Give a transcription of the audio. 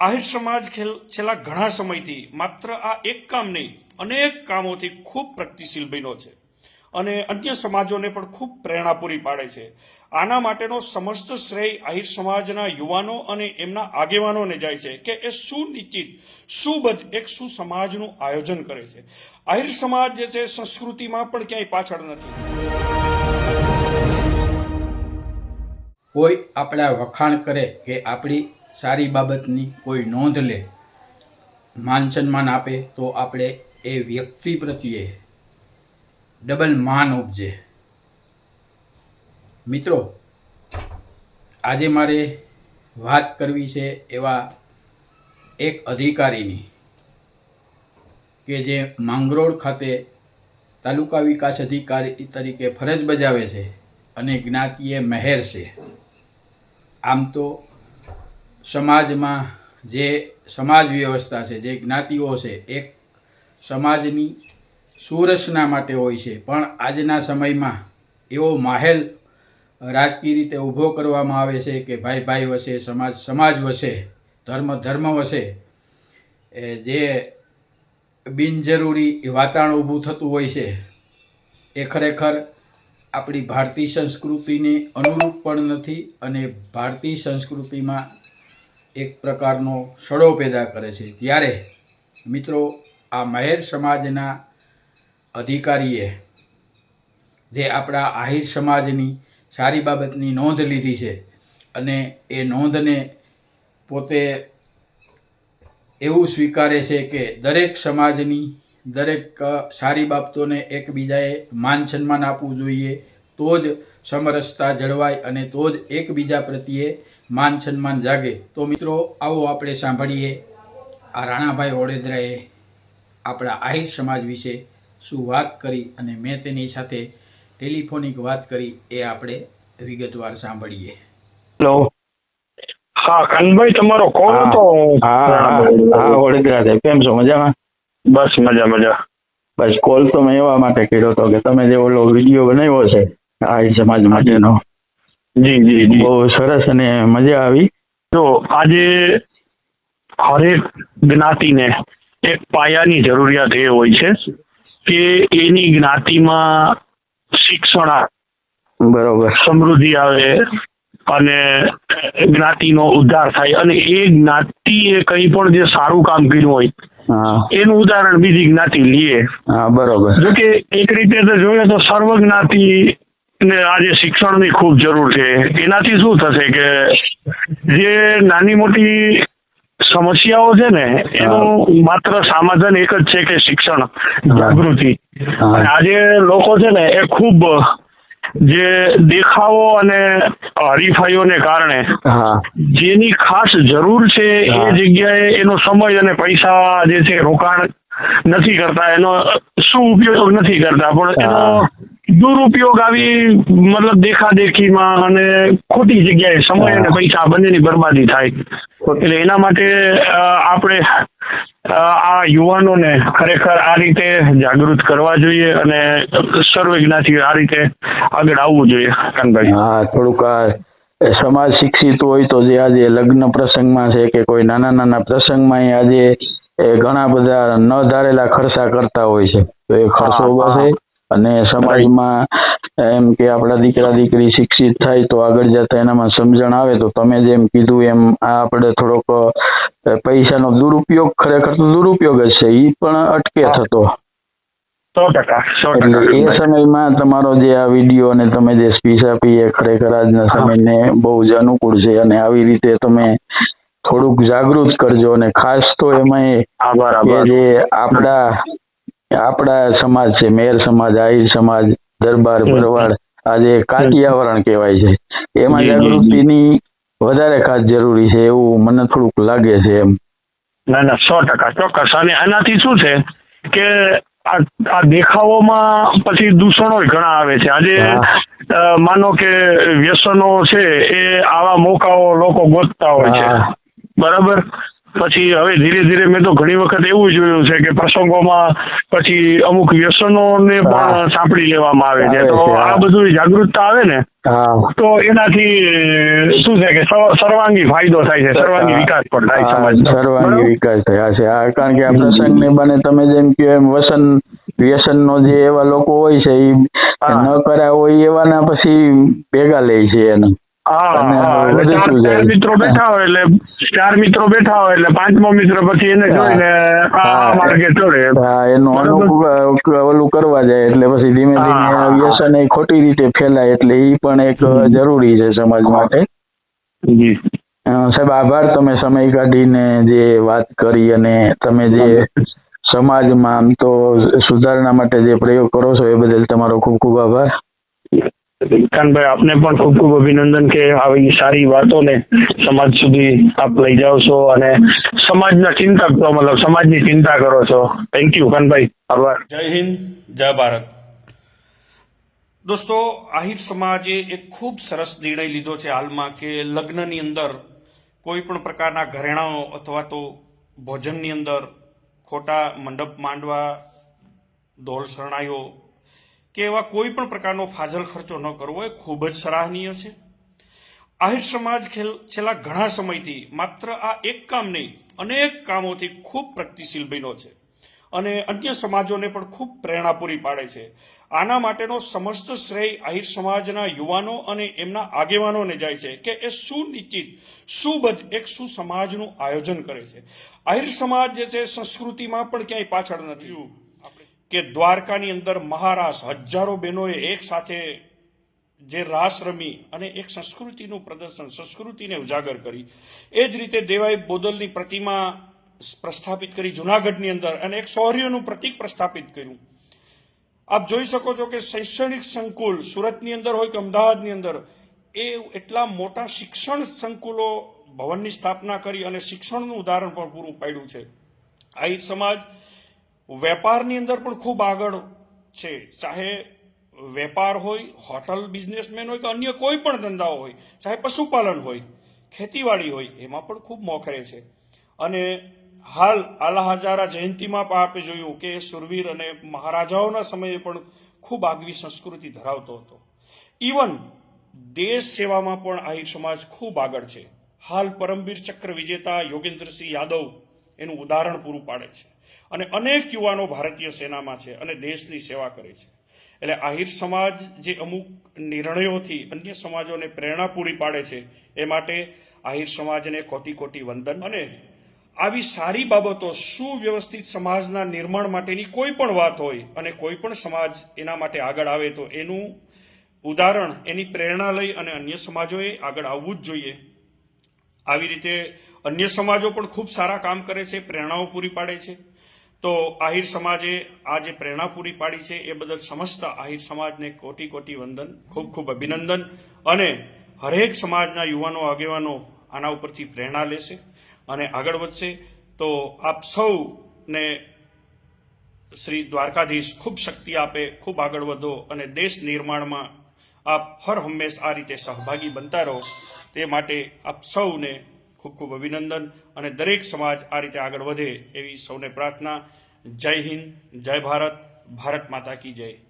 આહિર સમાજ છેલ્લા ઘણા સમયથી માત્ર આ એક કામ નહીં, અનેક કામોથી ખૂબ પ્રગતિશીલ બન્યો છે અને અન્ય સમાજોને પણ ખૂબ પ્રેરણા પૂરી પાડે છે. આના માટેનો સમસ્ત શ્રેય આહિર સમાજના યુવાનો અને એમના આગેવાનોને જાય છે કે એ સુનિશ્ચિત, સુબદ્ધ એક સુસમાજનું આયોજન કરે છે. આહિર સમાજ જે છે, સંસ્કૃતિમાં પણ ક્યાંય પાછળ નથી. કોઈ આપણા વખાણ કરે કે આપણી સારી બાબતની કોઈ નોંધ લે, માન સન્માન આપે, તો આપણે એ વ્યક્તિ પ્રત્યે ડબલ માન ઉપજે. મિત્રો, આજે મારે વાત કરવી છે એવા એક અધિકારીની કે જે માંગરોળ ખાતે તાલુકા વિકાસ અધિકારી તરીકે ફરજ બજાવે છે અને જ્ઞાતિએ મહેર છે. આમ તો સમાજમાં જે સમાજ વ્યવસ્થા છે, જે જ્ઞાતિઓ છે, એક સમાજની સુરચના માટે હોય છે. પણ આજના સમયમાં એવો માહેલ રાજકીય રીતે ઊભો કરવામાં આવે છે કે ભાઈ ભાઈ વસે, સમાજ સમાજ વસે, ધર્મ ધર્મ વસે, એ જે બિનજરૂરી વાતાવરણ ઊભું થતું હોય છે, એ ખરેખર આપણી ભારતીય સંસ્કૃતિને અનુરૂપ પણ નથી અને ભારતીય સંસ્કૃતિમાં એક પ્રકારનો સડો પેદા કરે છે. ત્યારે મિત્રો, આ મહેર સમાજના અધિકારીએ જે આપણા આહિર સમાજની સારી બાબતની નોંધ લીધી છે અને એ નોંધને પોતે એવું સ્વીકારે છે કે દરેક સમાજની દરેક સારી બાબતોને એકબીજાએ માન સન્માન આપવું જોઈએ, તો જ સમરસતા જળવાય અને તો જ એકબીજા પ્રત્યે માન સન્માન જાગે. તો મિત્રો આવો આપણે સાંભળીએ. આ રાણાભાઈ ઓડેદરાએ આપણા આહિર સમાજ વિશે શું વાત કરી અને મેં તેની સાથે ટેલિફોનિક વાત કરી એ આપણે વિગતવાર સાંભળીએ. હેલો હા કાનભાઈ તમારો કોલ. હતો? હા હા હા વડોદરા સાહેબ. કેમ છો? મજામાં? બસ મજા મજા. બસ કોલ તો મેં એવા માટે કર્યો હતો કે તમે જે ઓલો વીડિયો બનાવ્યો છે આ સમાજ માટેનો. જી જી જી. બહુ સરસ અને મજા આવી. જો આજે હરેક જ્ઞાતિને એક પાયાની જરૂરિયાત એ હોય છે કે એની જ્ઞાતિમાં શિક્ષણ બરોબર. સમૃદ્ધિ આવે અને જ્ઞાતિનો ઉદ્ધાર થાય. અને એ જ્ઞાતિએ કંઈ પણ જે સારું કામ કર્યું હોય એનું ઉદાહરણ બીજી જ્ઞાતિ લે. હા બરોબર. જો કે એક રીતે તો જોઈએ તો સર્વ જ્ઞાતિ ને આજે શિક્ષણની ખૂબ જરૂર છે. એનાથી શું થશે કે જે નાની મોટી સમસ્યાઓ છે ને એનું માત્ર સમાધાન એક જ છે કે શિક્ષણ જાગૃતિ. આજે લોકો છે ને એ ખૂબ જે દેખાવો અને હરીફાઈઓને કારણે જેની ખાસ જરૂર છે એ જગ્યાએ એનો સમય અને પૈસા જે છે રોકાણ નથી કરતા. એનો શું ઉપયોગ નથી કરતા. પણ એનો. દુરુપયોગ આવી મતલબ દેખાદેખીમાં અને ખોટી જગ્યાએ સમય અને પૈસા બંનેની બરબાદી થાય. એટલે એના માટે આપણે આ યુવાનોને ખરેખર આ રીતે જાગૃત કરવા જોઈએ અને સર્વજ્ઞાથી આ રીતે આગળ આવવું જોઈએ. કાનભાઈ. હા થોડુંક સમાજ શિક્ષિત હોય તો જે આજે લગ્ન પ્રસંગમાં છે કે કોઈ નાના નાના પ્રસંગમાં આજે ઘણા બધા ન ધારેલા ખર્ચા કરતા હોય છે. તો એ ખર્ચો. બસે અને સમાજમાં એમ કે આપણા દીકરા દીકરી શિક્ષિત થાય તો આગળ જતા એનામાં સમજણ આવે તો તમે જેમ કીધું એમ આ આપણે થોડોક પૈસાનો દુરુપયોગ ખરેખર તો દુરુપયોગ જ છે એ પણ અટકે થતો. સો ટકા સો એટલે એ સમયમાં તમારો જે આ વીડિયો અને તમે જે સ્પીચ આપી એ ખરેખર આજના. સમયને બહુ જ અનુકૂળ છે અને આવી રીતે તમે થોડુંક જાગૃત કરજો અને ખાસ તો એમાં જે આપણા આપણા સમાજ છે મેર સમાજ આહિર સમાજ દરબાર. ભરવાડ આજે કાઠિયાવારણ કહેવાય છે. એમાં. જાગૃતિની વધારે ખાસ જરૂરી છે એવું મને થોડુંક લાગે છે એમ. ના ના સો ટકા ચોક્કસ. અને આનાથી શું છે કે આ આ દેખાવોમાં પછી દૂષણો ઘણા આવે છે. આજે માનો કે વ્યસનો છે એ આવા મોકાઓ લોકો ગોતતા હોય છે. બરાબર? પછી હવે ધીરે ધીરે મેં તો ઘણી વખત એવું જોયું છે કે પ્રસંગોમાં પછી અમુક વ્યસનોને ને પણ સાંપડી લેવામાં આવે છે. તો આ બધું જાગૃતતા આવે ને તો એનાથી શું છે કે સર્વ- સર્વાંગી ફાયદો થાય છે સર્વાંગી વિકાસ પણ થાય હા, સર્વાંગી વિકાસ થયા. છે. આ કારણ કે આ પ્રસંગને બને તમે જેમ કે એમ વસન વ્યસનનો જે એવા લોકો હોય છે એ ન કર્યા હોય એવાના પછી ભેગા લે છે એને. હા અને હા એટલે વધુ ચાર શું ચાર જાય? મિત્રો બેઠા હોય એટલે ચાર મિત્રો બેઠા હોય એટલે પાંચમો મિત્ર પછી એને જોઈને આ આ માર્ગે ચડે. એનું અનુકૂળ ઓલું કરવા જાય એટલે પછી ધીમે ધીમે. વ્યસન એ ખોટી રીતે ફેલાય એટલે એ પણ એક જરૂરી છે સમાજ માટે. જી. સાહેબ આભાર તમે સમય કાઢીને જે વાત કરી અને તમે જે સમાજમાં આમ તો સુધારણા માટે જે પ્રયોગ કરો છો એ બદલ તમારો ખૂબ ખૂબ આભાર. કાનભાઈ આપને પણ ખૂબ ખૂબ અભિનંદન કે આવી સારી વાતોને સમાજ સુધી આપ લઈ જાઓ છો અને સમાજના ચિંતા મતલબ સમાજની ચિંતા કરો છો. થેન્ક યુ કાનભાઈ આભાર. જય હિન્દ, જય ભારત. દોસ્તો, આહિર સમાજે એક ખૂબ સરસ નિર્ણય લીધો છે હાલમાં કે લગ્નની અંદર કોઈ પણ પ્રકારના ઘરેણાઓ અથવા તો ભોજનની અંદર ખોટા મંડપ માંડવા ઢોલ શરણાઈઓ કે એવા કોઈ પણ પ્રકારનો ફાજલ ખર્ચો ન કરવો એ ખૂબ જ સરાહનીય છે. આહિર સમાજ છેલ્લા ઘણા સમયથી માત્ર આ એક કામ નહીં, અનેક કામોથી ખૂબ પ્રગતિશીલ બન્યો છે અને અન્ય સમાજોને પણ ખૂબ પ્રેરણા પૂરી પાડે છે. આના માટેનો સમસ્ત શ્રેય આહિર સમાજના યુવાનો અને એમના આગેવાનોને જાય છે કે એ સુનિશ્ચિત, સુબદ્ધ એક સુસમાજનું આયોજન કરે છે. આહિર સમાજ જે છે સંસ્કૃતિમાં પણ ક્યાંય પાછળ નથી. કે દ્વારકાની અંદર મહારાસ હજારો બહેનોએ એક સાથે જે રાસ રમી અને એક સંસ્કૃતિનું પ્રદર્શન, સંસ્કૃતિને ઉજાગર કરી. એ જ રીતે દેવાઈ બોદલની પ્રતિમા પ્રસ્થાપિત કરી જુનાગઢની અંદર અને એક શૌર્યનું પ્રતીક પ્રસ્થાપિત કર્યું. આપ જોઈ શકો છો કે શૈક્ષણિક સંકુલ સુરતની અંદર હોય કે અમદાવાદની અંદર, એ એટલા મોટા શિક્ષણ સંકુલો ભવનની સ્થાપના કરી અને શિક્ષણનું ઉદાહરણ પણ પૂરું પાડ્યું છે. આ સમાજ વેપારની અંદર પણ ખૂબ આગળ છે. ચાહે વેપાર હોય, હોટલ બિઝનેસમેન હોય કે અન્ય કોઈ પણ ધંધાઓ હોય, ચાહે પશુપાલન હોય, ખેતીવાડી હોય, એમાં પણ ખૂબ મોખરે છે. અને હાલ આલા હજારા જયંતીમાં પણ આપણે જોયું કે સુરવીર અને મહારાજાઓના સમયે પણ ખૂબ આગવી સંસ્કૃતિ ધરાવતો હતો. ઇવન દેશ સેવામાં પણ આહિર સમાજ ખૂબ આગળ છે. હાલ પરમવીર ચક્ર વિજેતા યોગેન્દ્રસિંહ યાદવ એનું ઉદાહરણ પૂરું પાડે છે. અને અનેક યુવાનો ભારતીય સેનામાં છે અને દેશની સેવા કરે છે. એટલે આહિર સમાજ જે અમુક નિર્ણયોથી અન્ય સમાજોને પ્રેરણા પૂરી પાડે છે, એ માટે આહિર સમાજને કોટી કોટી વંદન અને આવી સારી બાબતો સુવ્યવસ્થિત સમાજના નિર્માણ માટેની કોઈ પણ વાત હોય અને કોઈ પણ સમાજ એના માટે આગળ આવે તો એનું ઉદાહરણ, એની પ્રેરણા લઈ અને અન્ય સમાજોએ આગળ આવવું જ જોઈએ. આવી રીતે અન્ય સમાજો પણ ખૂબ સારા કામ કરે છે, પ્રેરણાઓ પૂરી પાડે છે. તો આહિર સમાજે આ જે પ્રેરણા પૂરી પાડી છે, એ બદલ સમસ્ત આહિર સમાજને કોટી કોટી વંદન, ખૂબ ખૂબ અભિનંદન અને હરેક સમાજના યુવાનો, આગેવાનો આના ઉપરથી પ્રેરણા લેશે અને આગળ વધશે. તો આપ સૌને શ્રી દ્વારકાધીશ ખૂબ શક્તિ આપે, ખૂબ આગળ વધો અને દેશ નિર્માણમાં આપ હર હંમેશ આ રીતે સહભાગી બનતા રહો. તે માટે આપ સૌને ખૂબ ખૂબ અભિનંદન અને દરેક સમાજ આ રીતે આગળ વધે એવી સૌને પ્રાર્થના. જય હિન્દ, જય ભારત ભારત માતા કી જય.